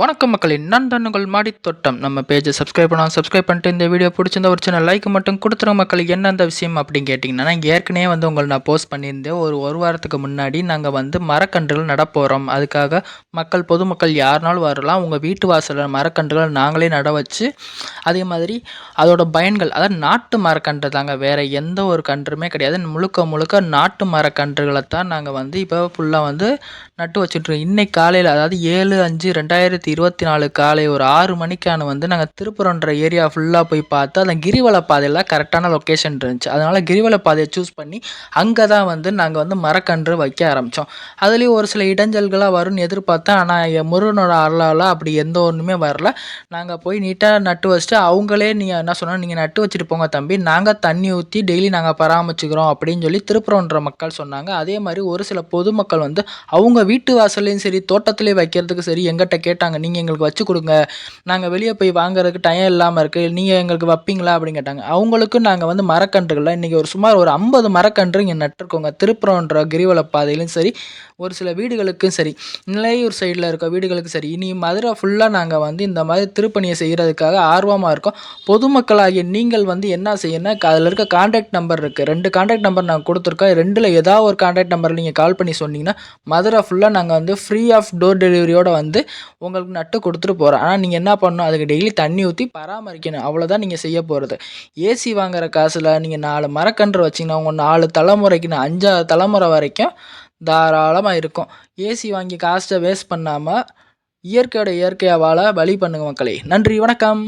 வணக்கம் மக்களே நந்தனுங்கள் மாடி தோட்டம். நம்ம பேஜை சப்ஸ்கிரைப் பண்ணலாம் சப்ஸ்கிரைப் பண்ணிட்டு இந்த வீடியோ பிடிச்சிருந்தா ஒரு சின்ன லைக் மட்டும் கொடுத்துருங்க மக்கள். என்னெந்த விஷயம் அப்படின்னு கேட்டிங்கன்னா ஏற்கனவே வந்து உங்களை நான் போஸ்ட் பண்ணியிருந்தேன். ஒரு ஒரு வாரத்துக்கு முன்னாடி நாங்கள் வந்து மரக்கன்றுகள் நடப்போகிறோம் அதுக்காக மக்கள் பொதுமக்கள் யாருனாலும் வரலாம். உங்கள் வீட்டு வாசலில் மரக்கன்றுகள் நாங்களே நட வச்சு அதே மாதிரி அதோட பயன்கள் அதாவது நாட்டு மரக்கன்று தாங்க வேறு எந்த ஒரு கன்றுமே கிடையாது. முழுக்க முழுக்க நாட்டு மரக்கன்றுகளை தான் நாங்கள் வந்து இப்போ ஃபுல்லாக வந்து நட்டு வச்சுட்ருக்கோம் இன்னைக்கு காலையில் அதாவது ஏழு அஞ்சு ரெண்டாயிரத்தி இருபத்தி நாலு காலை ஒரு ஆறு மணிக்கான வந்து நாங்கள் திருப்புறன்ற ஏரியா ஃபுல்லாக போய் பார்த்து அந்த கிரிவல பாதையில் கரெக்டான லொக்கேஷன் இருந்துச்சு. அதனால் கிரிவல பாதையை சூஸ் பண்ணி அங்கே தான் வந்து நாங்கள் வந்து மரக்கன்று வைக்க ஆரம்பித்தோம் அதுலேயும் ஒரு சில இடைஞ்சல்களாக வரும்னு எதிர்பார்த்தேன். ஆனால் என் முருகனோட அருளால் அப்படி எந்த ஒன்றுமே வரல. நாங்கள் போய் நீட்டாக நட்டு வச்சுட்டு அவங்களே நீங்கள் என்ன சொன்னால் நீங்கள் நட்டு வச்சுட்டு போங்க தம்பி. நாங்கள் தண்ணி ஊற்றி டெய்லி நாங்கள் பராமரிச்சுக்கிறோம். அப்படின்னு சொல்லி திருப்புறன்ற மக்கள் சொன்னாங்க. அதே மாதிரி ஒரு சில பொதுமக்கள் வந்து அவங்க வீட்டு வாசல்லையும் சரி தோட்டத்துலேயும் வைக்கிறதுக்கு சரி எங்கிட்ட கேட்டாங்க நீங்கள் எங்களுக்கு வச்சு கொடுங்க. நாங்கள் வெளியே போய் வாங்குறதுக்கு டைம் இல்லாமல் இருக்குது நீங்கள் எங்களுக்கு வைப்பீங்களா? அப்படின்னு கேட்டாங்க. அவங்களுக்கும் நாங்கள் வந்து மரக்கன்றுகளில் இன்றைக்கி ஒரு சுமார் ஒரு ஐம்பது மரக்கன்று இங்கே நட்டுருக்கோங்க. திருப்புறம்ன்ற கிரிவல பாதையிலும் சரி ஒரு சில வீடுகளுக்கும் சரி நிலையூர் சைடில் இருக்க வீடுகளுக்கும் சரி இனி மதுரை ஃபுல்லாக நாங்கள் வந்து இந்த மாதிரி திருப்பணியை செய்கிறதுக்காக ஆர்வமாக இருக்கோம். பொதுமக்களாகிய நீங்கள் வந்து என்ன செய்யணும் அதில் இருக்க கான்டாக்ட் நம்பர் இருக்குது ரெண்டு கான்டாக்ட் நம்பர் நாங்கள் கொடுத்துருக்கோம். ரெண்டில் ஏதாவது ஒரு கான்டாக்ட் நம்பர் நீங்கள் கால் பண்ணி சொன்னீங்கன்னா மதுரை ஃபுல்லாக நாங்கள் வந்து ஃப்ரீ ஆஃப் டோர் டெலிவரியோடு வந்து உங்களுக்கு நட்டு கொடுத்துட்டு போகிறோம் ஆனால் நீங்கள் என்ன பண்ணணும்? அதுக்கு டெய்லி தண்ணி ஊற்றி பராமரிக்கணும். அவ்வளோதான் நீங்கள் செய்ய போகிறது ஏசி வாங்குற காசில் நீங்கள் நாலு மரக்கன்று வச்சிங்கன்னா உங்கள் நாலு தலைமுறைக்கு அஞ்சாறு தலைமுறை வரைக்கும் தாராளமாக இருக்கும். ஏசி வாங்கி காஸ்ட்டை வேஸ்ட் பண்ணாமல் இயற்கையோட இயற்கையாக வாழ வழி பண்ணுங்க மக்களே. நன்றி வணக்கம்.